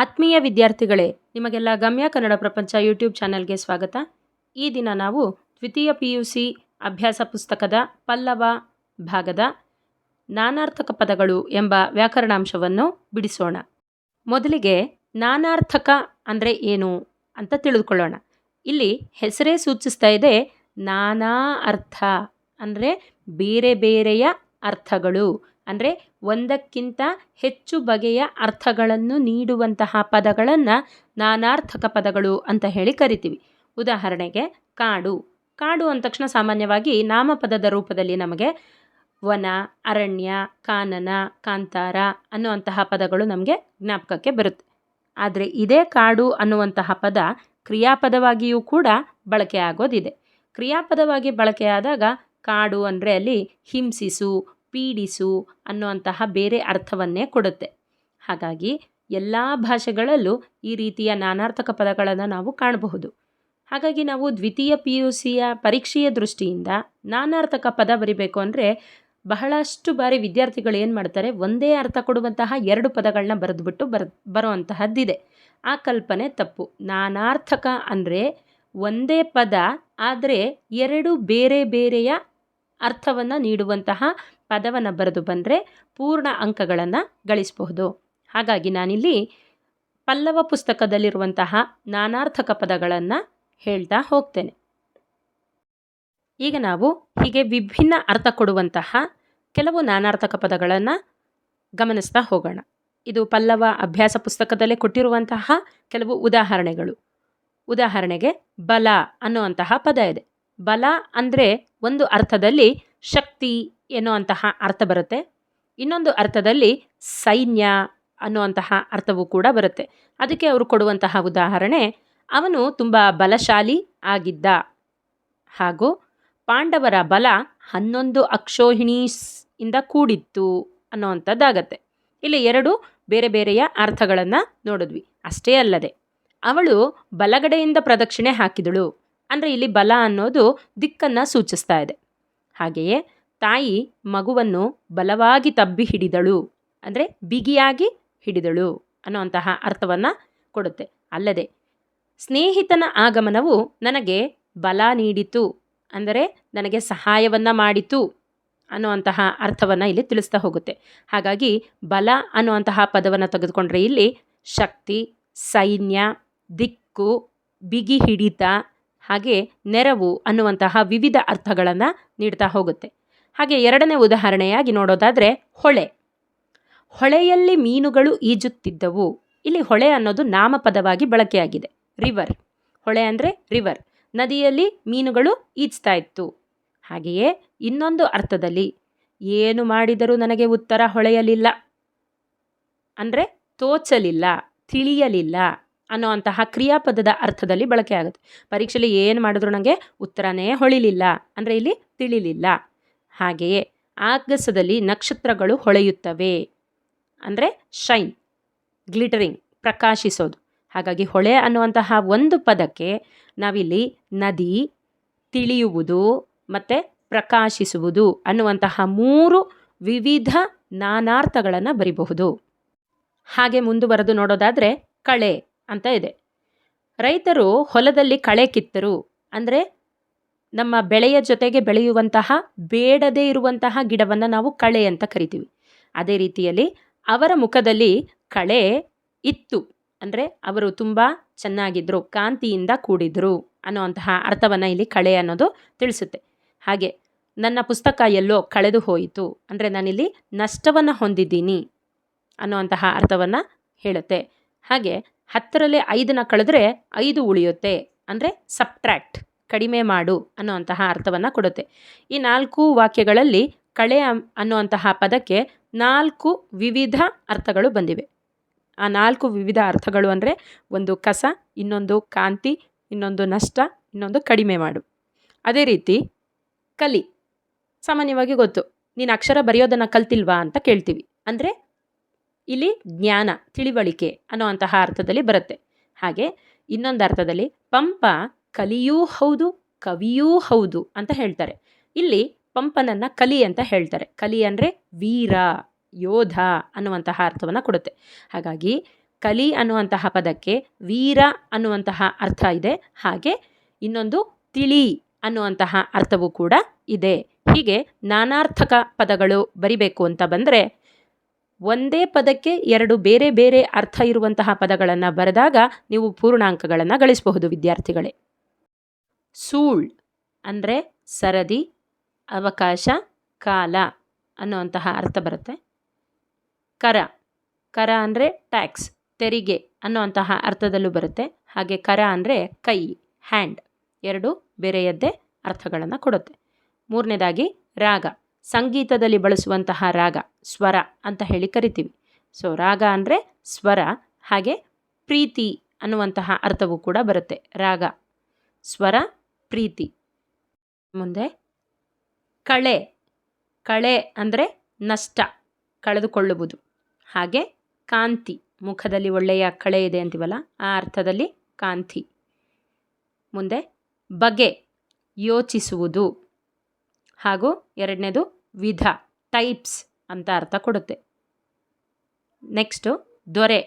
ಆತ್ಮೀಯ ವಿದ್ಯಾರ್ಥಿಗಳೇ, ನಿಮಗೆಲ್ಲ ಗಮ್ಯ ಕನ್ನಡ ಪ್ರಪಂಚ ಯೂಟ್ಯೂಬ್ ಚಾನಲ್ಗೆ ಸ್ವಾಗತ. ಈ ದಿನ ನಾವು ದ್ವಿತೀಯ ಪಿ ಯು ಸಿ ಅಭ್ಯಾಸ ಪುಸ್ತಕದ ಪಲ್ಲವ ಭಾಗದ ನಾನಾರ್ಥಕ ಪದಗಳು ಎಂಬ ವ್ಯಾಕರಣಾಂಶವನ್ನು ಬಿಡಿಸೋಣ. ಮೊದಲಿಗೆ ನಾನಾರ್ಥಕ ಅಂದರೆ ಏನು ಅಂತ ತಿಳಿದುಕೊಳ್ಳೋಣ. ಇಲ್ಲಿ ಹೆಸರೇ ಸೂಚಿಸ್ತಾ ಇದೆ ನಾನಾ ಅರ್ಥ ಅಂದರೆ ಬೇರೆ ಬೇರೆಯ ಅರ್ಥಗಳು. ಅಂದರೆ ಒಂದಕ್ಕಿಂತ ಹೆಚ್ಚು ಬಗೆಯ ಅರ್ಥಗಳನ್ನು ನೀಡುವಂತಹ ಪದಗಳನ್ನು ನಾನಾರ್ಥಕ ಪದಗಳು ಅಂತ ಹೇಳಿ ಕರಿತೀವಿ. ಉದಾಹರಣೆಗೆ ಕಾಡು. ಕಾಡು ಅಂದ ತಕ್ಷಣ ಸಾಮಾನ್ಯವಾಗಿ ನಾಮಪದದ ರೂಪದಲ್ಲಿ ನಮಗೆ ವನ, ಅರಣ್ಯ, ಕಾನನ, ಕಾಂತಾರ ಅನ್ನುವಂತಹ ಪದಗಳು ನಮಗೆ ಜ್ಞಾಪಕಕ್ಕೆ ಬರುತ್ತೆ. ಆದರೆ ಇದೇ ಕಾಡು ಅನ್ನುವಂತಹ ಪದ ಕ್ರಿಯಾಪದವಾಗಿಯೂ ಕೂಡ ಬಳಕೆ ಆಗೋದಿದೆ. ಕ್ರಿಯಾಪದವಾಗಿ ಬಳಕೆಯಾದಾಗ ಕಾಡು ಅಂದರೆ ಅಲ್ಲಿ ಹಿಂಸಿಸು ಪೀಡಿಸು ಅನ್ನುವಂತಹ ಬೇರೆ ಅರ್ಥವನ್ನೇ ಕೊಡುತ್ತೆ. ಹಾಗಾಗಿ ಎಲ್ಲ ಭಾಷೆಗಳಲ್ಲೂ ಈ ರೀತಿಯ ನಾನಾರ್ಥಕ ಪದಗಳನ್ನು ನಾವು ಕಾಣಬಹುದು. ಹಾಗಾಗಿ ನಾವು ದ್ವಿತೀಯ ಪಿ ಯು ಸಿಯ ಪರೀಕ್ಷೆಯ ದೃಷ್ಟಿಯಿಂದ ನಾನಾರ್ಥಕ ಪದ ಬರಿಬೇಕು ಅಂದರೆ ಬಹಳಷ್ಟು ಬಾರಿ ವಿದ್ಯಾರ್ಥಿಗಳು ಏನು ಮಾಡ್ತಾರೆ, ಒಂದೇ ಅರ್ಥ ಕೊಡುವಂತಹ ಎರಡು ಪದಗಳನ್ನ ಬರೆದುಬಿಟ್ಟು ಬರ್, ಬರುವಂತಹದ್ದಿದೆ. ಆ ಕಲ್ಪನೆ ತಪ್ಪು. ನಾನಾರ್ಥಕ ಅಂದರೆ ಒಂದೇ ಪದ, ಆದರೆ ಎರಡು ಬೇರೆ ಬೇರೆಯ ಅರ್ಥವನ್ನು ನೀಡುವಂತಹ ಪದವನ್ನು ಬರೆದು ಬಂದರೆ ಪೂರ್ಣ ಅಂಕಗಳನ್ನು ಗಳಿಸಬಹುದು. ಹಾಗಾಗಿ ನಾನಿಲ್ಲಿ ಪಲ್ಲವ ಪುಸ್ತಕದಲ್ಲಿರುವಂತಹ ನಾನಾರ್ಥಕ ಪದಗಳನ್ನು ಹೇಳ್ತಾ ಹೋಗ್ತೇನೆ. ಈಗ ನಾವು ಹೀಗೆ ವಿಭಿನ್ನ ಅರ್ಥ ಕೊಡುವಂತಹ ಕೆಲವು ನಾನಾರ್ಥಕ ಪದಗಳನ್ನು ಗಮನಿಸ್ತಾ ಹೋಗೋಣ. ಇದು ಪಲ್ಲವ ಅಭ್ಯಾಸ ಪುಸ್ತಕದಲ್ಲೇ ಕೊಟ್ಟಿರುವಂತಹ ಕೆಲವು ಉದಾಹರಣೆಗಳು. ಉದಾಹರಣೆಗೆ ಬಲ ಅನ್ನುವಂತಹ ಪದ ಇದೆ. ಬಲ ಅಂದರೆ ಒಂದು ಅರ್ಥದಲ್ಲಿ ಶಕ್ತಿ ಎನ್ನುವಂತಹ ಅರ್ಥ ಬರುತ್ತೆ. ಇನ್ನೊಂದು ಅರ್ಥದಲ್ಲಿ ಸೈನ್ಯ ಅನ್ನುವಂತಹ ಅರ್ಥವೂ ಕೂಡ ಬರುತ್ತೆ. ಅದಕ್ಕೆ ಅವರು ಕೊಡುವಂತಹ ಉದಾಹರಣೆ, ಅವನು ತುಂಬ ಬಲಶಾಲಿ ಆಗಿದ್ದ ಹಾಗೂ ಪಾಂಡವರ ಬಲ ಹನ್ನೊಂದು ಅಕ್ಷೋಹಿಣೀಸ್ ಇಂದ ಕೂಡಿತ್ತು ಅನ್ನೋವಂಥದ್ದಾಗತ್ತೆ. ಇಲ್ಲಿ ಎರಡು ಬೇರೆ ಬೇರೆಯ ಅರ್ಥಗಳನ್ನು ನೋಡಿದ್ವಿ. ಅಷ್ಟೇ ಅಲ್ಲದೆ, ಅವಳು ಬಲಗಡೆಯಿಂದ ಪ್ರದಕ್ಷಿಣೆ ಹಾಕಿದಳು. ಅಂದರೆ ಇಲ್ಲಿ ಬಲ ಅನ್ನೋದು ದಿಕ್ಕನ್ನು ಸೂಚಿಸ್ತಾ ಇದೆ. ಹಾಗೆಯೇ ತಾಯಿ ಮಗುವನ್ನು ಬಲವಾಗಿ ತಬ್ಬಿ ಹಿಡಿದಳು, ಅಂದರೆ ಬಿಗಿಯಾಗಿ ಹಿಡಿದಳು ಅನ್ನುವಂತಹ ಅರ್ಥವನ್ನು ಕೊಡುತ್ತೆ. ಅಲ್ಲದೆ ಸ್ನೇಹಿತನ ಆಗಮನವು ನನಗೆ ಬಲ ನೀಡಿತು, ಅಂದರೆ ನನಗೆ ಸಹಾಯವನ್ನು ಮಾಡಿತು ಅನ್ನುವಂತಹ ಅರ್ಥವನ್ನು ಇಲ್ಲಿ ತಿಳಿಸ್ತಾ ಹೋಗುತ್ತೆ. ಹಾಗಾಗಿ ಬಲ ಅನ್ನುವಂತಹ ಪದವನ್ನು ತೆಗೆದುಕೊಂಡ್ರೆ ಇಲ್ಲಿ ಶಕ್ತಿ, ಸೈನ್ಯ, ದಿಕ್ಕು, ಬಿಗಿ ಹಿಡಿತ ಹಾಗೆ ನೆರವು ಅನ್ನುವಂತಹ ವಿವಿಧ ಅರ್ಥಗಳನ್ನು ನೀಡ್ತಾ ಹೋಗುತ್ತೆ. ಹಾಗೆ ಎರಡನೇ ಉದಾಹರಣೆಯಾಗಿ ನೋಡೋದಾದರೆ ಹೊಳೆ. ಹೊಳೆಯಲ್ಲಿ ಮೀನುಗಳು ಈಜುತ್ತಿದ್ದವು. ಇಲ್ಲಿ ಹೊಳೆ ಅನ್ನೋದು ನಾಮಪದವಾಗಿ ಬಳಕೆಯಾಗಿದೆ. ರಿವರ್ ಹೊಳೆ ಅಂದರೆ ರಿವರ್ ನದಿಯಲ್ಲಿ ಮೀನುಗಳು ಈಜ್ತಾ ಇತ್ತು. ಹಾಗೆಯೇ ಇನ್ನೊಂದು ಅರ್ಥದಲ್ಲಿ ಏನು ಮಾಡಿದರೂ ನನಗೆ ಉತ್ತರ ಹೊಳೆಯಲಿಲ್ಲ. ಅಂದರೆ ತೋಚಲಿಲ್ಲ, ತಿಳಿಯಲಿಲ್ಲ. ಅನ್ನೋವಂತಹ ಕ್ರಿಯಾಪದದ ಅರ್ಥದಲ್ಲಿ ಬಳಕೆ ಆಗುತ್ತೆ. ಪರೀಕ್ಷೆಯಲ್ಲಿ ಏನು ಮಾಡಿದ್ರು ನನಗೆ ಉತ್ತರನೇ ಹೊಳಿಲಿಲ್ಲ. ಅಂದರೆ ಇಲ್ಲಿ ತಿಳಿಲಿಲ್ಲ. ಹಾಗೆಯೇ ಆಗಸದಲ್ಲಿ ನಕ್ಷತ್ರಗಳು ಹೊಳೆಯುತ್ತವೆ. ಅಂದರೆ ಶೈನ್, ಗ್ಲಿಟರಿಂಗ್, ಪ್ರಕಾಶಿಸೋದು. ಹಾಗಾಗಿ ಹೊಳೆ ಅನ್ನುವಂತಹ ಒಂದು ಪದಕ್ಕೆ ನಾವಿಲ್ಲಿ ನದಿ ತಿಳಿಯುವುದು ಮತ್ತು ಪ್ರಕಾಶಿಸುವುದು ಅನ್ನುವಂತಹ ಮೂರು ವಿವಿಧ ನಾನಾರ್ಥಗಳನ್ನು ಬರಿಬಹುದು. ಹಾಗೆ ಮುಂದುವರೆದು ನೋಡೋದಾದರೆ ಕಳೆ. ಅಂತ ಇದೆ. ರೈತರು ಹೊಲದಲ್ಲಿ ಕಳೆ ಕಿತ್ತರು. ಅಂದರೆ ನಮ್ಮ ಬೆಳೆಯ ಜೊತೆಗೆ ಬೆಳೆಯುವಂತಹ, ಬೇಡದೇ ಇರುವಂತಹ ಗಿಡವನ್ನು ನಾವು ಕಳೆ ಅಂತ ಕರಿತೀವಿ. ಅದೇ ರೀತಿಯಲ್ಲಿ ಅವರ ಮುಖದಲ್ಲಿ ಕಳೆ ಇತ್ತು. ಅಂದರೆ ಅವರು ತುಂಬ ಚೆನ್ನಾಗಿದ್ದರು ಕಾಂತಿಯಿಂದ ಕೂಡಿದ್ರು ಅನ್ನುವಂತಹ ಅರ್ಥವನ್ನು ಇಲ್ಲಿ ಕಳೆ ಅನ್ನೋದು ತಿಳಿಸುತ್ತೆ. ಹಾಗೆ ನನ್ನ ಪುಸ್ತಕ ಎಲ್ಲೋ ಕಳೆದು ಹೋಯಿತು. ಅಂದರೆ ನಾನಿಲ್ಲಿ ನಷ್ಟವನ್ನು ಹೊಂದಿದ್ದೀನಿ ಅನ್ನುವಂತಹ ಅರ್ಥವನ್ನು ಹೇಳುತ್ತೆ. ಹಾಗೆ ಹತ್ತರಲ್ಲಿ ಐದನ್ನ ಕಳೆದ್ರೆ ಐದು ಉಳಿಯುತ್ತೆ. ಅಂದರೆ ಸಬ್ಟ್ರ್ಯಾಕ್ಟ್ ಕಡಿಮೆ ಮಾಡು ಅನ್ನುವಂತಹ ಅರ್ಥವನ್ನು ಕೊಡುತ್ತೆ. ಈ ನಾಲ್ಕು ವಾಕ್ಯಗಳಲ್ಲಿ ಕಳೆ ಅನ್ನುವಂತಹ ಪದಕ್ಕೆ ನಾಲ್ಕು ವಿವಿಧ ಅರ್ಥಗಳು ಬಂದಿವೆ. ಆ ನಾಲ್ಕು ವಿವಿಧ ಅರ್ಥಗಳು ಅಂದರೆ ಒಂದು ಕಸ, ಇನ್ನೊಂದು ಕಾಂತಿ, ಇನ್ನೊಂದು ನಷ್ಟ, ಇನ್ನೊಂದು ಕಡಿಮೆ ಮಾಡು. ಅದೇ ರೀತಿ ಕಲಿ, ಸಾಮಾನ್ಯವಾಗಿ ಗೊತ್ತು. ನೀನು ಅಕ್ಷರ ಬರೆಯೋದನ್ನು ಕಲ್ತಿಲ್ವಾ ಅಂತ ಕೇಳ್ತೀವಿ. ಅಂದರೆ ಇಲ್ಲಿ ಜ್ಞಾನ, ತಿಳಿವಳಿಕೆ ಅನ್ನುವಂತಹ ಅರ್ಥದಲ್ಲಿ ಬರುತ್ತೆ. ಹಾಗೆ ಇನ್ನೊಂದು ಅರ್ಥದಲ್ಲಿ ಪಂಪ ಕಲಿಯೂ ಹೌದು, ಕವಿಯೂ ಹೌದು ಅಂತ ಹೇಳ್ತಾರೆ. ಇಲ್ಲಿ ಪಂಪನನ್ನು ಕಲಿ ಅಂತ ಹೇಳ್ತಾರೆ. ಕಲಿ ಅಂದರೆ ವೀರ, ಯೋಧ ಅನ್ನುವಂತಹ ಅರ್ಥವನ್ನು ಕೊಡುತ್ತೆ. ಹಾಗಾಗಿ ಕಲಿ ಅನ್ನುವಂತಹ ಪದಕ್ಕೆ ವೀರ ಅನ್ನುವಂತಹ ಅರ್ಥ ಇದೆ. ಹಾಗೆ ಇನ್ನೊಂದು ತಿಳಿ ಅನ್ನುವಂತಹ ಅರ್ಥವೂ ಕೂಡ ಇದೆ. ಹೀಗೆ ನಾನಾರ್ಥಕ ಪದಗಳು ಬರಿಬೇಕು ಅಂತ ಬಂದರೆ ಒಂದೇ ಪದಕ್ಕೆ ಎರಡು ಬೇರೆ ಬೇರೆ ಅರ್ಥ ಇರುವಂತಹ ಪದಗಳನ್ನು ಬರೆದಾಗ ನೀವು ಪೂರ್ಣಾಂಕಗಳನ್ನು ಗಳಿಸಬಹುದು, ವಿದ್ಯಾರ್ಥಿಗಳೇ. ಸೂಳ್ ಅಂದರೆ ಸರದಿ, ಅವಕಾಶ, ಕಾಲ ಅನ್ನುವಂತಹ ಅರ್ಥ ಬರುತ್ತೆ. ಕರ ಕರ ಅಂದರೆ ಟ್ಯಾಕ್ಸ್, ತೆರಿಗೆ ಅನ್ನುವಂತಹ ಅರ್ಥದಲ್ಲೂ ಬರುತ್ತೆ. ಹಾಗೆ ಕರ ಅಂದರೆ ಕೈ, ಹ್ಯಾಂಡ್ ಎರಡು ಬೇರೆಯದ್ದೇ ಅರ್ಥಗಳನ್ನು ಕೊಡುತ್ತೆ. ಮೂರನೇದಾಗಿ ರಾಗ. ಸಂಗೀತದಲ್ಲಿ ಬಳಸುವಂತಹ ರಾಗ, ಸ್ವರ ಅಂತ ಹೇಳಿ ಕರಿತೀವಿ. ಸೊ ರಾಗ ಅಂದರೆ ಸ್ವರ, ಹಾಗೆ ಪ್ರೀತಿ ಅನ್ನುವಂತಹ ಅರ್ಥವೂ ಕೂಡ ಬರುತ್ತೆ. ರಾಗ, ಸ್ವರ, ಪ್ರೀತಿ. ಮುಂದೆ ಕಳೆ ಕಳೆ ಅಂದರೆ ನಷ್ಟ, ಕಳೆದುಕೊಳ್ಳುವುದು. ಹಾಗೆ ಕಾಂತಿ, ಮುಖದಲ್ಲಿ ಒಳ್ಳೆಯ ಕಳೆ ಇದೆ ಅಂತೀವಲ್ಲ, ಆ ಅರ್ಥದಲ್ಲಿ ಕಾಂತಿ. ಮುಂದೆ ಬಗೆ, ಯೋಚಿಸುವುದು. ಹಾಗೂ ಎರಡನೇದು ವಿಧ ಟೈಪ್ಸ್ ಅಂತ ಅರ್ಥ ಕೊಡುತ್ತೆ. ನೆಕ್ಸ್ಟು ದೊರೆ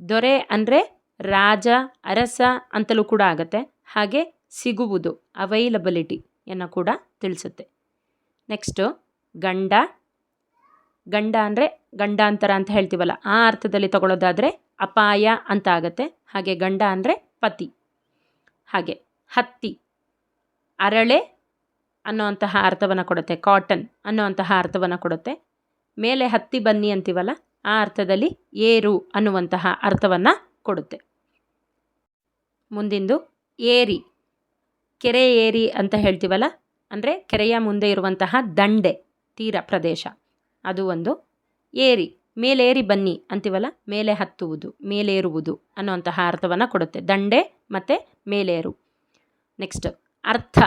ದೊರೆ ಅಂದರೆ ರಾಜ, ಅರಸ ಅಂತಲೂ ಕೂಡ ಆಗುತ್ತೆ. ಹಾಗೆ ಸಿಗುವುದು ಅವೈಲಬಿಲಿಟಿಯನ್ನು ಕೂಡ ತಿಳಿಸುತ್ತೆ. ನೆಕ್ಸ್ಟು ಗಂಡ ಗಂಡ ಅಂದರೆ ಗಂಡಾಂತರ ಅಂತ ಹೇಳ್ತೀವಲ್ಲ, ಆ ಅರ್ಥದಲ್ಲಿ ತಗೊಳ್ಳೋದಾದರೆ ಅಪಾಯ ಅಂತ ಆಗುತ್ತೆ. ಹಾಗೆ ಗಂಡ ಅಂದರೆ ಪತಿ. ಹಾಗೆ ಹತ್ತಿ, ಅರಳೆ ಅನ್ನೋವಂತಹ ಅರ್ಥವನ್ನು ಕೊಡುತ್ತೆ. ಕಾಟನ್ ಅನ್ನೋವಂತಹ ಅರ್ಥವನ್ನು ಕೊಡುತ್ತೆ. ಮೇಲೆ ಹತ್ತಿ ಬನ್ನಿ ಅಂತೀವಲ್ಲ, ಆ ಅರ್ಥದಲ್ಲಿ ಏರು ಅನ್ನುವಂತಹ ಅರ್ಥವನ್ನು ಕೊಡುತ್ತೆ. ಮುಂದಿಂದು ಏರಿ, ಕೆರೆ ಏರಿ ಅಂತ ಹೇಳ್ತೀವಲ್ಲ, ಅಂದರೆ ಕೆರೆಯ ಮುಂದೆ ಇರುವಂತಹ ದಂಡೆ, ತೀರ ಪ್ರದೇಶ. ಅದು ಒಂದು ಏರಿ. ಮೇಲೇರಿ ಬನ್ನಿ ಅಂತೀವಲ್ಲ, ಮೇಲೆ ಹತ್ತುವುದು, ಮೇಲೇರುವುದು ಅನ್ನುವಂತಹ ಅರ್ಥವನ್ನು ಕೊಡುತ್ತೆ. ದಂಡೆ ಮತ್ತು ಮೇಲೇರು. ನೆಕ್ಸ್ಟ್ ಅರ್ಥ.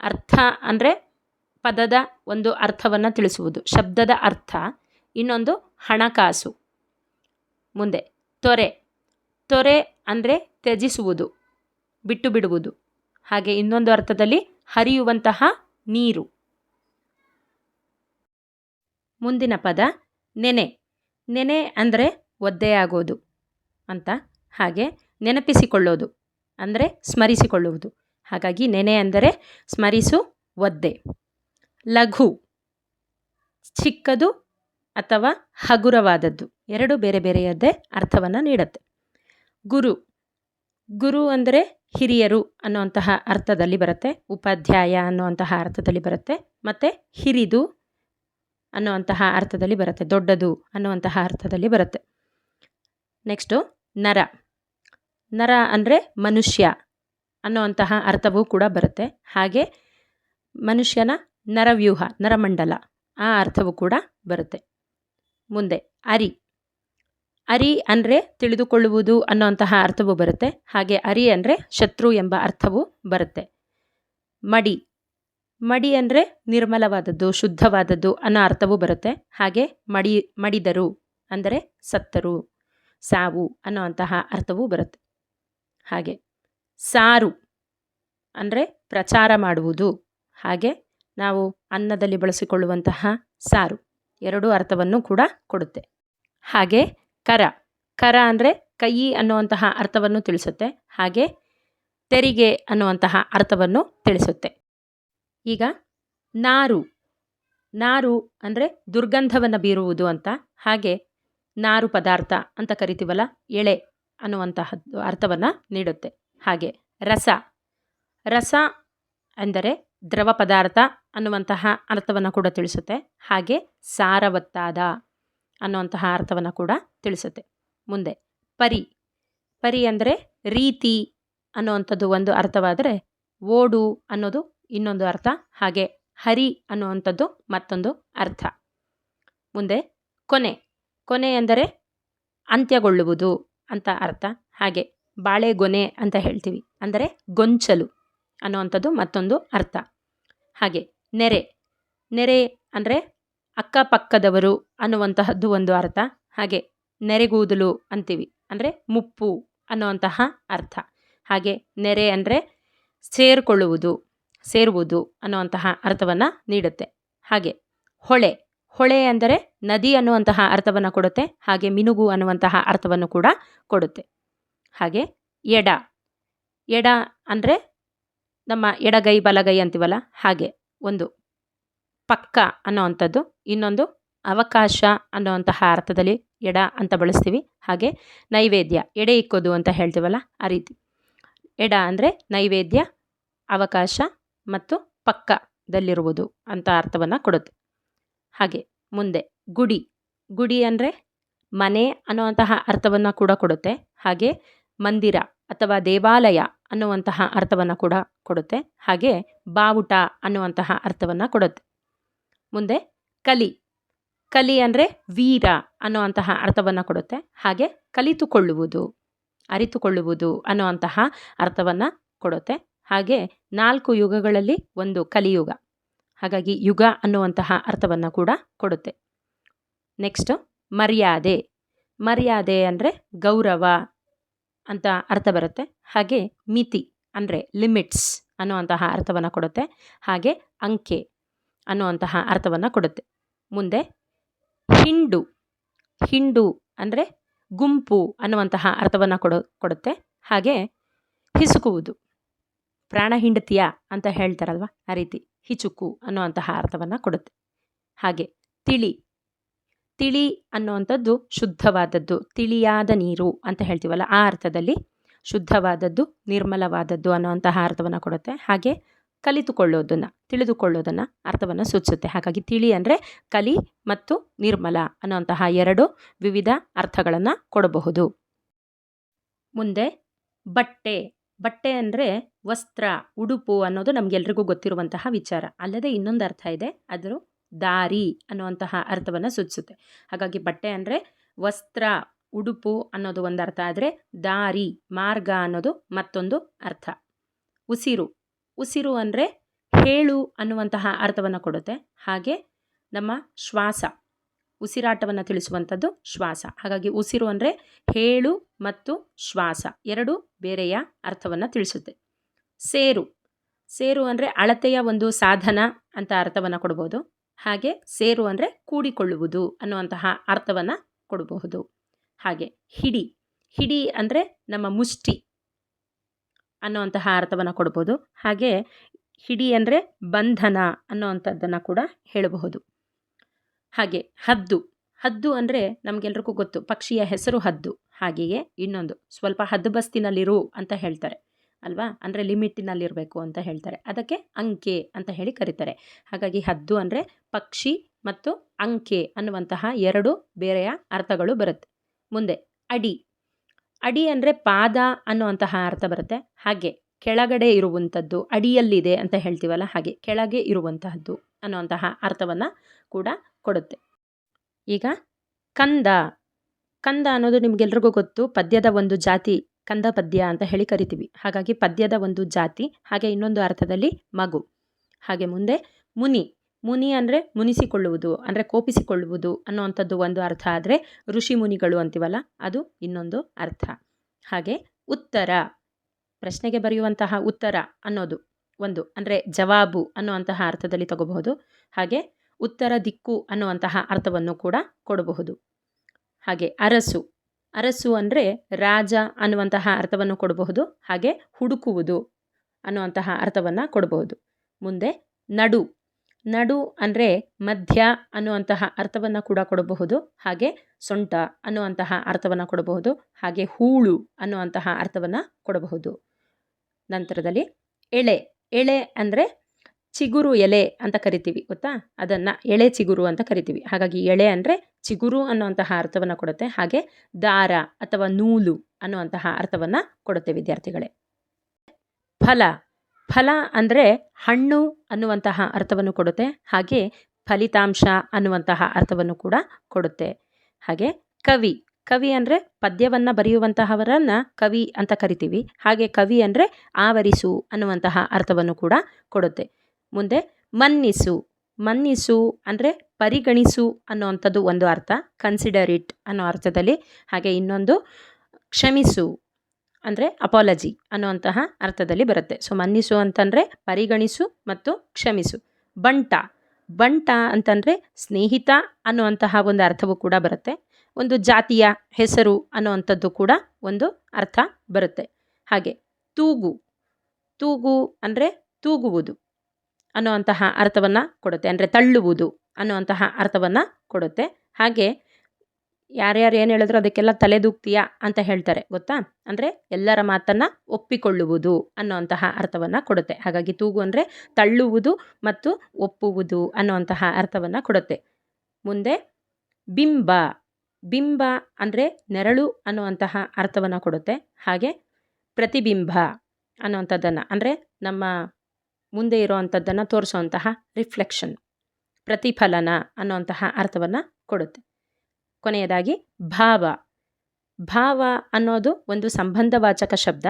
ಅರ್ಥ ಅಂದರೆ ಪದದ ಒಂದು ಅರ್ಥವನ್ನು ತಿಳಿಸುವುದು. ಶಬ್ದದ ಅರ್ಥ. ಇನ್ನೊಂದು ಹಣಕಾಸು. ಮುಂದೆ ತೊರೆ. ತೊರೆ ಅಂದರೆ ತ್ಯಜಿಸುವುದು ಬಿಟ್ಟು ಬಿಡುವುದು ಹಾಗೆ ಇನ್ನೊಂದು ಅರ್ಥದಲ್ಲಿ ಹರಿಯುವಂತಹ ನೀರು. ಮುಂದಿನ ಪದ ನೆನೆ. ನೆನೆ ಅಂದರೆ ಒದ್ದೆಯಾಗೋದು ಅಂತ ಹಾಗೆ ನೆನಪಿಸಿಕೊಳ್ಳೋದು ಅಂದರೆ ಸ್ಮರಿಸಿಕೊಳ್ಳುವುದು. ಹಾಗಾಗಿ ನೆನೆ ಅಂದರೆ ಸ್ಮರಿಸು ಒದ್ದೆ. ಲಘು, ಚಿಕ್ಕದು ಅಥವಾ ಹಗುರವಾದದ್ದು. ಎರಡು ಬೇರೆ ಬೇರೆಯದ್ದೇ ಅರ್ಥವನ್ನು ನೀಡುತ್ತೆ. ಗುರು ಗುರು ಅಂದರೆ ಹಿರಿಯರು ಅನ್ನುವಂತಹ ಅರ್ಥದಲ್ಲಿ ಬರುತ್ತೆ. ಉಪಾಧ್ಯಾಯ ಅನ್ನುವಂತಹ ಅರ್ಥದಲ್ಲಿ ಬರುತ್ತೆ. ಮತ್ತು ಹಿರಿದು ಅನ್ನುವಂತಹ ಅರ್ಥದಲ್ಲಿ ಬರುತ್ತೆ. ದೊಡ್ಡದು ಅನ್ನುವಂತಹ ಅರ್ಥದಲ್ಲಿ ಬರುತ್ತೆ. ನೆಕ್ಸ್ಟು ನರ. ನರ ಅಂದರೆ ಮನುಷ್ಯ. ಅನ್ನುವಂತಹ ಅರ್ಥವೂ ಕೂಡ ಬರುತ್ತೆ. ಹಾಗೆ ಮನುಷ್ಯನ ನರವ್ಯೂಹ, ನರಮಂಡಲ ಆ ಅರ್ಥವೂ ಕೂಡ ಬರುತ್ತೆ. ಮುಂದೆ ಅರಿ. ಅರಿ ಅಂದರೆ ತಿಳಿದುಕೊಳ್ಳುವುದು ಅನ್ನೋಂತಹ ಅರ್ಥವೂ ಬರುತ್ತೆ. ಹಾಗೆ ಅರಿ ಅಂದರೆ ಶತ್ರು ಎಂಬ ಅರ್ಥವೂ ಬರುತ್ತೆ. ಮಡಿ. ಮಡಿ ಅಂದರೆ ನಿರ್ಮಲವಾದದ್ದು, ಶುದ್ಧವಾದದ್ದು ಅನ್ನೋ ಅರ್ಥವೂ ಬರುತ್ತೆ. ಹಾಗೆ ಮಡಿ, ಮಡಿದರು ಅಂದರೆ ಸತ್ತರು, ಸಾವು ಅನ್ನೋವಂತಹ ಅರ್ಥವೂ ಬರುತ್ತೆ. ಹಾಗೆ ಸಾರು ಅಂದರೆ ಪ್ರಚಾರ ಮಾಡುವುದು. ಹಾಗೆ ನಾವು ಅನ್ನದಲ್ಲಿ ಬಳಸಿಕೊಳ್ಳುವಂತಹ ಸಾರು ಎರಡೂ ಅರ್ಥವನ್ನು ಕೂಡ ಕೊಡುತ್ತೆ. ಹಾಗೆ ಕರ ಕರ ಅಂದರೆ ಕೈ ಅನ್ನುವಂತಹ ಅರ್ಥವನ್ನು ತಿಳಿಸುತ್ತೆ. ಹಾಗೆ ತೆರಿಗೆ ಅನ್ನುವಂತಹ ಅರ್ಥವನ್ನು ತಿಳಿಸುತ್ತೆ. ಈಗ ನಾರು ನಾರು ಅಂದರೆ ದುರ್ಗಂಧವನ್ನು ಬೀರುವುದು ಅಂತ. ಹಾಗೆ ನಾರು ಪದಾರ್ಥ ಅಂತ ಕರಿತೀವಲ್ಲ, ಎಳೆ ಅನ್ನುವಂತಹದ್ದು ಅರ್ಥವನ್ನು ನೀಡುತ್ತೆ. ಹಾಗೆ ರಸ. ರಸ ಅಂದರೆ ದ್ರವ ಪದಾರ್ಥ ಅನ್ನುವಂತಹ ಅರ್ಥವನ್ನು ಕೂಡ ತಿಳಿಸುತ್ತೆ. ಹಾಗೆ ಸಾರವತ್ತಾದ ಅನ್ನುವಂತಹ ಅರ್ಥವನ್ನು ಕೂಡ ತಿಳಿಸುತ್ತೆ. ಮುಂದೆ ಪರಿ. ಪರಿ ಅಂದರೆ ರೀತಿ ಅನ್ನುವಂಥದ್ದು ಒಂದು ಅರ್ಥವಾದರೆ ಓಡು ಅನ್ನೋದು ಇನ್ನೊಂದು ಅರ್ಥ. ಹಾಗೆ ಹರಿ ಅನ್ನುವಂಥದ್ದು ಮತ್ತೊಂದು ಅರ್ಥ. ಮುಂದೆ ಕೊನೆ. ಕೊನೆ ಅಂದರೆ ಅಂತ್ಯಗೊಳ್ಳುವುದು ಅಂತ ಅರ್ಥ. ಹಾಗೆ ಬಾಳೆಗೊನೆ ಅಂತ ಹೇಳ್ತೀವಿ. ಅಂದರೆ ಗೊಂಚಲು ಅನ್ನುವಂಥದ್ದು ಮತ್ತೊಂದು ಅರ್ಥ. ಹಾಗೆ ನೆರೆ ನೆರೆ ಅಂದರೆ ಅಕ್ಕಪಕ್ಕದವರು ಅನ್ನುವಂತಹದ್ದು ಒಂದು ಅರ್ಥ. ಹಾಗೆ ನೆರೆಗೂದಲು ಅಂತೀವಿ. ಅಂದರೆ ಮುಪ್ಪು ಅನ್ನುವಂತಹ ಅರ್ಥ. ಹಾಗೆ ನೆರೆ ಅಂದರೆ ಸೇರಿಕೊಳ್ಳುವುದು, ಸೇರುವುದು ಅನ್ನುವಂತಹ ಅರ್ಥವನ್ನು ನೀಡುತ್ತೆ. ಹಾಗೆ ಹೊಳೆ ಹೊಳೆ ಅಂದರೆ ನದಿ ಅನ್ನುವಂತಹ ಅರ್ಥವನ್ನು ಕೊಡುತ್ತೆ. ಹಾಗೆ ಮಿನುಗು ಅನ್ನುವಂತಹ ಅರ್ಥವನ್ನು ಕೂಡ ಕೊಡುತ್ತೆ. ಹಾಗೆ ಎಡ. ಎಡ ಅಂದರೆ ನಮ್ಮ ಎಡಗೈ ಬಲಗೈ ಅಂತೀವಲ್ಲ, ಹಾಗೆ ಒಂದು ಪಕ್ಕ ಅನ್ನೋವಂಥದ್ದು, ಇನ್ನೊಂದು ಅವಕಾಶ ಅನ್ನೋವಂತಹ ಅರ್ಥದಲ್ಲಿ ಎಡ ಅಂತ ಬಳಸ್ತೀವಿ. ಹಾಗೆ ನೈವೇದ್ಯ, ಎಡೆ ಇಕ್ಕೋದು ಅಂತ ಹೇಳ್ತೀವಲ್ಲ ಆ ರೀತಿ. ಎಡ ಅಂದರೆ ನೈವೇದ್ಯ, ಅವಕಾಶ ಮತ್ತು ಪಕ್ಕದಲ್ಲಿರುವುದು ಅಂತ ಅರ್ಥವನ್ನು ಕೊಡುತ್ತೆ. ಹಾಗೆ ಮುಂದೆ ಗುಡಿ. ಗುಡಿ ಅಂದರೆ ಮನೆ ಅನ್ನುವಂತಹ ಅರ್ಥವನ್ನು ಕೂಡ ಕೊಡುತ್ತೆ. ಹಾಗೆ ಮಂದಿರ ಅಥವಾ ದೇವಾಲಯ ಅನ್ನುವಂತಹ ಅರ್ಥವನ್ನು ಕೂಡ ಕೊಡುತ್ತೆ. ಹಾಗೆ ಬಾವುಟ ಅನ್ನುವಂತಹ ಅರ್ಥವನ್ನು ಕೊಡುತ್ತೆ. ಮುಂದೆ ಕಲಿ. ಕಲಿ ಅಂದರೆ ವೀರ ಅನ್ನುವಂತಹ ಅರ್ಥವನ್ನು ಕೊಡುತ್ತೆ. ಹಾಗೆ ಕಲಿತುಕೊಳ್ಳುವುದು, ಅರಿತುಕೊಳ್ಳುವುದು ಅನ್ನುವಂತಹ ಅರ್ಥವನ್ನು ಕೊಡುತ್ತೆ. ಹಾಗೆ ನಾಲ್ಕು ಯುಗಗಳಲ್ಲಿ ಒಂದು ಕಲಿಯುಗ. ಹಾಗಾಗಿ ಯುಗ ಅನ್ನುವಂತಹ ಅರ್ಥವನ್ನು ಕೂಡ ಕೊಡುತ್ತೆ. ನೆಕ್ಸ್ಟು ಮರ್ಯಾದೆ. ಮರ್ಯಾದೆ ಅಂದರೆ ಗೌರವ. ಅಂತ ಅರ್ಥ ಬರುತ್ತೆ. ಹಾಗೆ ಮಿತಿ ಅಂದರೆ ಲಿಮಿಟ್ಸ್ ಅನ್ನುವಂತಹ ಅರ್ಥವನ್ನು ಕೊಡುತ್ತೆ. ಹಾಗೆ ಅಂಕೆ ಅನ್ನುವಂತಹ ಅರ್ಥವನ್ನು ಕೊಡುತ್ತೆ. ಮುಂದೆ ಹಿಂಡು ಹಿಂಡು ಅಂದರೆ ಗುಂಪು ಅನ್ನುವಂತಹ ಅರ್ಥವನ್ನು ಕೊಡೋ, ಕೊಡುತ್ತೆ. ಹಾಗೆ ಹಿಸುಕುವುದು, ಪ್ರಾಣ ಹಿಂಡತಿಯ ಅಂತ ಹೇಳ್ತಾರಲ್ವ ಆ ರೀತಿ ಹಿಚುಕು ಅನ್ನುವಂತಹ ಅರ್ಥವನ್ನು ಕೊಡುತ್ತೆ. ಹಾಗೆ ತಿಳಿ ತಿಳಿ ಅನ್ನುವಂಥದ್ದು ಶುದ್ಧವಾದದ್ದು, ತಿಳಿಯಾದ ನೀರು ಅಂತ ಹೇಳ್ತೀವಲ್ಲ, ಆ ಅರ್ಥದಲ್ಲಿ ಶುದ್ಧವಾದದ್ದು, ನಿರ್ಮಲವಾದದ್ದು ಅನ್ನುವಂತಹ ಅರ್ಥವನ್ನು ಕೊಡುತ್ತೆ. ಹಾಗೆ ಕಲಿತುಕೊಳ್ಳೋದನ್ನು, ತಿಳಿದುಕೊಳ್ಳೋದನ್ನು ಅರ್ಥವನ್ನು ಸೂಚಿಸುತ್ತೆ. ಹಾಗಾಗಿ ತಿಳಿ ಅಂದರೆ ಕಲಿ ಮತ್ತು ನಿರ್ಮಲ ಅನ್ನುವಂತಹ ಎರಡು ವಿವಿಧ ಅರ್ಥಗಳನ್ನು ಕೊಡಬಹುದು. ಮುಂದೆ ಬಟ್ಟೆ ಬಟ್ಟೆ ಅಂದರೆ ವಸ್ತ್ರ, ಉಡುಪು ಅನ್ನೋದು ನಮಗೆಲ್ರಿಗೂ ಗೊತ್ತಿರುವಂತಹ ವಿಚಾರ. ಅಲ್ಲದೆ ಇನ್ನೊಂದು ಅರ್ಥ ಇದೆ, ಅದ್ರ ದಾರಿ ಅನ್ನುವಂತಹ ಅರ್ಥವನ್ನು ಸೂಚಿಸುತ್ತೆ. ಹಾಗಾಗಿ ಬಟ್ಟೆ ಅಂದರೆ ವಸ್ತ್ರ, ಉಡುಪು ಅನ್ನೋದು ಒಂದು ಅರ್ಥ ಆದರೆ ದಾರಿ, ಮಾರ್ಗ ಅನ್ನೋದು ಮತ್ತೊಂದು ಅರ್ಥ. ಉಸಿರು ಉಸಿರು ಅಂದರೆ ಹೇಳು ಅನ್ನುವಂತಹ ಅರ್ಥವನ್ನು ಕೊಡುತ್ತೆ. ಹಾಗೆ ನಮ್ಮ ಶ್ವಾಸ, ಉಸಿರಾಟವನ್ನು ತಿಳಿಸುವಂಥದ್ದು ಶ್ವಾಸ. ಹಾಗಾಗಿ ಉಸಿರು ಅಂದರೆ ಹೇಳು ಮತ್ತು ಶ್ವಾಸ, ಎರಡು ಬೇರೆಯ ಅರ್ಥವನ್ನು ತಿಳಿಸುತ್ತೆ. ಸೇರು ಸೇರು ಅಂದರೆ ಅಳತೆಯ ಒಂದು ಸಾಧನ ಅಂತ ಅರ್ಥವನ್ನು ಕೊಡ್ಬೋದು. ಹಾಗೆ ಸೇರು ಅಂದರೆ ಕೂಡಿಕೊಳ್ಳುವುದು ಅನ್ನುವಂತಹ ಅರ್ಥವನ್ನು ಕೊಡಬಹುದು. ಹಾಗೆ ಹಿಡಿ ಹಿಡಿ ಅಂದರೆ ನಮ್ಮ ಮುಷ್ಟಿ ಅನ್ನುವಂತಹ ಅರ್ಥವನ್ನು ಕೊಡ್ಬೋದು ಹಾಗೆ ಹಿಡಿ ಅಂದರೆ ಬಂಧನ ಅನ್ನೋವಂಥದ್ದನ್ನು ಕೂಡ ಹೇಳಬಹುದು. ಹಾಗೆ ಹದ್ದು ಹದ್ದು ಅಂದರೆ ನಮಗೆಲ್ರಿಗೂ ಗೊತ್ತು ಪಕ್ಷಿಯ ಹೆಸರು ಹದ್ದು. ಹಾಗೆಯೇ ಇನ್ನೊಂದು, ಸ್ವಲ್ಪ ಹದ್ದು ಬಸ್ತಿನಲ್ಲಿರು ಅಂತ ಹೇಳ್ತಾರೆ. ಅಲ್ವಾ? ಅಂದರೆ ಲಿಮಿಟಿನಲ್ಲಿರಬೇಕು ಅಂತ ಹೇಳ್ತಾರೆ. ಅದಕ್ಕೆ ಅಂಕೆ ಅಂತ ಹೇಳಿ ಕರೀತಾರೆ. ಹಾಗಾಗಿ ಹದ್ದು ಅಂದರೆ ಪಕ್ಷಿ ಮತ್ತು ಅಂಕೆ ಅನ್ನುವಂತಹ ಎರಡು ಬೇರೆಯ ಅರ್ಥಗಳು ಬರುತ್ತೆ. ಮುಂದೆ ಅಡಿ. ಅಡಿ ಅಂದರೆ ಪಾದ ಅನ್ನುವಂತಹ ಅರ್ಥ ಬರುತ್ತೆ. ಹಾಗೆ ಕೆಳಗಡೆ ಇರುವಂಥದ್ದು ಅಡಿಯಲ್ಲಿದೆ ಅಂತ ಹೇಳ್ತೀವಲ್ಲ ಹಾಗೆ ಕೆಳಗೆ ಇರುವಂತಹದ್ದು ಅನ್ನುವಂತಹ ಅರ್ಥವನ್ನು ಕೂಡ ಕೊಡುತ್ತೆ. ಈಗ ಕಂದ. ಕಂದ ಅನ್ನೋದು ನಿಮಗೆಲ್ರಿಗೂ ಗೊತ್ತು. ಪದ್ಯದ ಒಂದು ಜಾತಿ ಕಂದ ಪದ್ಯ ಅಂತ ಹೇಳಿ ಕರಿತೀವಿ. ಹಾಗಾಗಿ ಪದ್ಯದ ಒಂದು ಜಾತಿ, ಹಾಗೆ ಇನ್ನೊಂದು ಅರ್ಥದಲ್ಲಿ ಮಗು. ಹಾಗೆ ಮುಂದೆ ಮುನಿ. ಮುನಿ ಅಂದರೆ ಮುನಿಸಿಕೊಳ್ಳುವುದು, ಅಂದರೆ ಕೋಪಿಸಿಕೊಳ್ಳುವುದು ಅನ್ನುವಂಥದ್ದು ಒಂದು ಅರ್ಥ ಆದರೆ ಋಷಿ ಮುನಿಗಳು ಅಂತೀವಲ್ಲ, ಅದು ಇನ್ನೊಂದು ಅರ್ಥ. ಹಾಗೆ ಉತ್ತರ. ಪ್ರಶ್ನೆಗೆ ಬರೆಯುವಂತಹ ಉತ್ತರ ಅನ್ನೋದು ಒಂದು, ಅಂದರೆ ಜವಾಬು ಅನ್ನುವಂತಹ ಅರ್ಥದಲ್ಲಿ ತಗೋಬಹುದು. ಹಾಗೆ ಉತ್ತರ ದಿಕ್ಕು ಅನ್ನುವಂತಹ ಅರ್ಥವನ್ನು ಕೂಡ ಕೊಡಬಹುದು. ಹಾಗೆ ಅರಸು. ಅರಸು ಅಂದರೆ ರಾಜ ಅನ್ನುವಂತಹ ಅರ್ಥವನ್ನು ಕೊಡಬಹುದು. ಹಾಗೆ ಹುಡುಕುವುದು ಅನ್ನುವಂತಹ ಅರ್ಥವನ್ನು ಕೊಡಬಹುದು. ಮುಂದೆ ನಡು. ನಡು ಅಂದರೆ ಮಧ್ಯ ಅನ್ನುವಂತಹ ಅರ್ಥವನ್ನು ಕೂಡ ಕೊಡಬಹುದು. ಹಾಗೆ ಸೊಂಟ ಅನ್ನುವಂತಹ ಅರ್ಥವನ್ನು ಕೊಡಬಹುದು. ಹಾಗೆ ಹೂಳು ಅನ್ನುವಂತಹ ಅರ್ಥವನ್ನು ಕೊಡಬಹುದು. ನಂತರದಲ್ಲಿ ಎಳೆ. ಎಳೆ ಅಂದರೆ ಚಿಗುರು ಎಲೆ ಅಂತ ಕರಿತೀವಿ, ಗೊತ್ತಾ? ಅದನ್ನು ಎಳೆ ಚಿಗುರು ಅಂತ ಕರಿತೀವಿ. ಹಾಗಾಗಿ ಎಳೆ ಅಂದರೆ ಚಿಗುರು ಅನ್ನುವಂತಹ ಅರ್ಥವನ್ನು ಕೊಡುತ್ತೆ. ಹಾಗೆ ದಾರ ಅಥವಾ ನೂಲು ಅನ್ನುವಂತಹ ಅರ್ಥವನ್ನು ಕೊಡುತ್ತೆ ವಿದ್ಯಾರ್ಥಿಗಳೇ. ಫಲ ಫಲ ಅಂದರೆ ಹಣ್ಣು ಅನ್ನುವಂತಹ ಅರ್ಥವನ್ನು ಕೊಡುತ್ತೆ. ಹಾಗೆ ಫಲಿತಾಂಶ ಅನ್ನುವಂತಹ ಅರ್ಥವನ್ನು ಕೂಡ ಕೊಡುತ್ತೆ. ಹಾಗೆ ಕವಿ ಕವಿ ಅಂದರೆ ಪದ್ಯವನ್ನು ಬರೆಯುವಂತಹವರನ್ನು ಕವಿ ಅಂತ ಕರಿತೀವಿ. ಹಾಗೆ ಕವಿ ಅಂದರೆ ಆವರಿಸು ಅನ್ನುವಂತಹ ಅರ್ಥವನ್ನು ಕೂಡ ಕೊಡುತ್ತೆ. ಮುಂದೆ ಮನ್ನಿಸು. ಮನ್ನಿಸು ಅಂದರೆ ಪರಿಗಣಿಸು ಅನ್ನುವಂಥದ್ದು ಒಂದು ಅರ್ಥ. ಕನ್ಸಿಡರ್ ಇಟ್ ಅನ್ನೋ ಅರ್ಥದಲ್ಲಿ. ಹಾಗೆ ಇನ್ನೊಂದು ಕ್ಷಮಿಸು ಅಂದರೆ ಅಪಾಲಜಿ ಅನ್ನುವಂತಹ ಅರ್ಥದಲ್ಲಿ ಬರುತ್ತೆ. ಸೊ ಮನ್ನಿಸು ಅಂತಂದರೆ ಪರಿಗಣಿಸು ಮತ್ತು ಕ್ಷಮಿಸು. ಬಂಟ. ಬಂಟ ಅಂತಂದರೆ ಸ್ನೇಹಿತ ಅನ್ನುವಂತಹ ಒಂದು ಅರ್ಥವೂ ಕೂಡ ಬರುತ್ತೆ. ಒಂದು ಜಾತಿಯ ಹೆಸರು ಅನ್ನುವಂಥದ್ದು ಕೂಡ ಒಂದು ಅರ್ಥ ಬರುತ್ತೆ. ಹಾಗೆ ತೂಗು. ತೂಗು ಅಂದರೆ ತೂಗುವುದು. ಅನ್ನುವಂತಹ ಅರ್ಥವನ್ನು ಕೊಡುತ್ತೆ. ಅಂದರೆ ತಳ್ಳುವುದು ಅನ್ನುವಂತಹ ಅರ್ಥವನ್ನು ಕೊಡುತ್ತೆ. ಹಾಗೆ ಯಾರ್ಯಾರು ಏನು ಹೇಳಿದ್ರು ಅದಕ್ಕೆಲ್ಲ ತಲೆದೂಗ್ತೀಯಾ ಅಂತ ಹೇಳ್ತಾರೆ, ಗೊತ್ತಾ? ಅಂದರೆ ಎಲ್ಲರ ಮಾತನ್ನು ಒಪ್ಪಿಕೊಳ್ಳುವುದು ಅನ್ನುವಂತಹ ಅರ್ಥವನ್ನು ಕೊಡುತ್ತೆ. ಹಾಗಾಗಿ ತೂಗು ಅಂದರೆ ತಳ್ಳುವುದು ಮತ್ತು ಒಪ್ಪುವುದು ಅನ್ನುವಂತಹ ಅರ್ಥವನ್ನು ಕೊಡುತ್ತೆ. ಮುಂದೆ ಬಿಂಬ ಬಿಂಬ ಅಂದರೆ ನೆರಳು ಅನ್ನುವಂತಹ ಅರ್ಥವನ್ನು ಕೊಡುತ್ತೆ. ಹಾಗೆ ಪ್ರತಿಬಿಂಬ ಅನ್ನುವಂಥದ್ದನ್ನು. ಅಂದರೆ ನಮ್ಮ ಮುಂದೆ ಇರುವಂಥದ್ದನ್ನು ತೋರಿಸುವಂತಹ ರಿಫ್ಲೆಕ್ಷನ್ ಪ್ರತಿಫಲನ ಅನ್ನುವಂತಹ ಅರ್ಥವನ್ನು ಕೊಡುತ್ತೆ. ಕೊನೆಯದಾಗಿ ಭಾವ. ಭಾವ ಅನ್ನೋದು ಒಂದು ಸಂಬಂಧವಾಚಕ ಶಬ್ದ.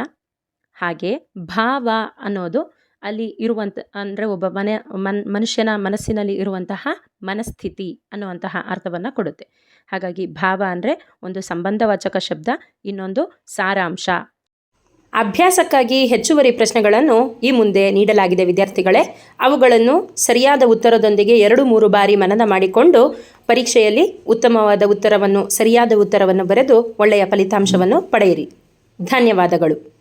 ಹಾಗೆ ಭಾವ ಅನ್ನೋದು ಅಲ್ಲಿ ಇರುವಂಥ ಅಂದರೆ ಒಬ್ಬ ಮನೆ, ಮನ್, ಮನುಷ್ಯನ ಮನಸ್ಸಿನಲ್ಲಿ ಇರುವಂತಹ ಮನಸ್ಥಿತಿ ಅನ್ನುವಂತಹ ಅರ್ಥವನ್ನು ಕೊಡುತ್ತೆ. ಹಾಗಾಗಿ ಭಾವ ಅಂದರೆ ಒಂದು ಸಂಬಂಧವಾಚಕ ಶಬ್ದ, ಇನ್ನೊಂದು ಸಾರಾಂಶ ಅಭ್ಯಾಸಕ್ಕಾಗಿ ಹೆಚ್ಚುವರಿ ಪ್ರಶ್ನೆಗಳನ್ನು ಈ ಮುಂದೆ ನೀಡಲಾಗಿದೆ ವಿದ್ಯಾರ್ಥಿಗಳೇ. ಅವುಗಳನ್ನು ಸರಿಯಾದ ಉತ್ತರದೊಂದಿಗೆ ಎರಡು ಮೂರು ಬಾರಿ ಮನನ ಮಾಡಿಕೊಂಡು ಪರೀಕ್ಷೆಯಲ್ಲಿ ಉತ್ತಮವಾದ ಉತ್ತರವನ್ನು, ಸರಿಯಾದ ಉತ್ತರವನ್ನು ಬರೆದು ಒಳ್ಳೆಯ ಫಲಿತಾಂಶವನ್ನು ಪಡೆಯಿರಿ. ಧನ್ಯವಾದಗಳು.